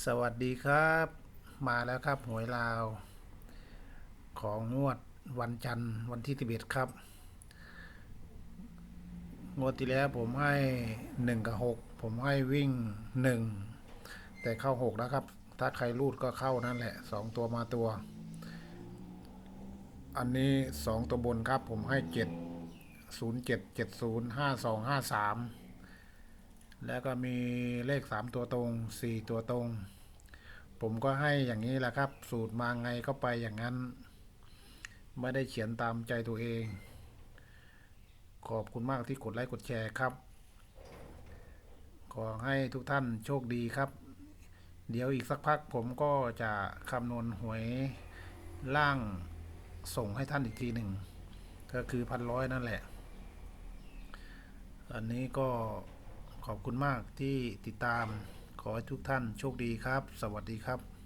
สวัสดีครับ มาแล้วครับหวยลาว ของงวดวันจันทร์วันที่สิบเอ็ดครับ งวดที่แล้วผมให้หนึ่งกับหกผมให้วิ่งหนึ่งแต่เข้าหกนะครับ ถ้าใครรูดก็เข้านั่นแหละสองตัวมาตัว อันนี้สองตัวบนครับผมให้เจ็ดศูนย์เจ็ดเจ็ดศูนย์ห้าสองห้าสาม แล้วก็มีเลขสามตัวตรงสี่ตัวตรง ผมก็ให้อย่างนี้แหละครับ สูตรมาไงก็ไปอย่างนั้น ไม่ได้เขียนตามใจตัวเอง ขอบคุณมากที่กดไลค์กดแชร์ครับ ขอให้ทุกท่านโชคดีครับ เดี๋ยวอีกสักพักผมก็จะคำนวณหวยล่างส่งให้ท่านอีกทีหนึ่ง ก็คือพันร้อยนั่นแหละ อันนี้ก็ ขอบคุณมากที่ติดตามขอให้ทุกท่านโชคดีครับ สวัสดีครับ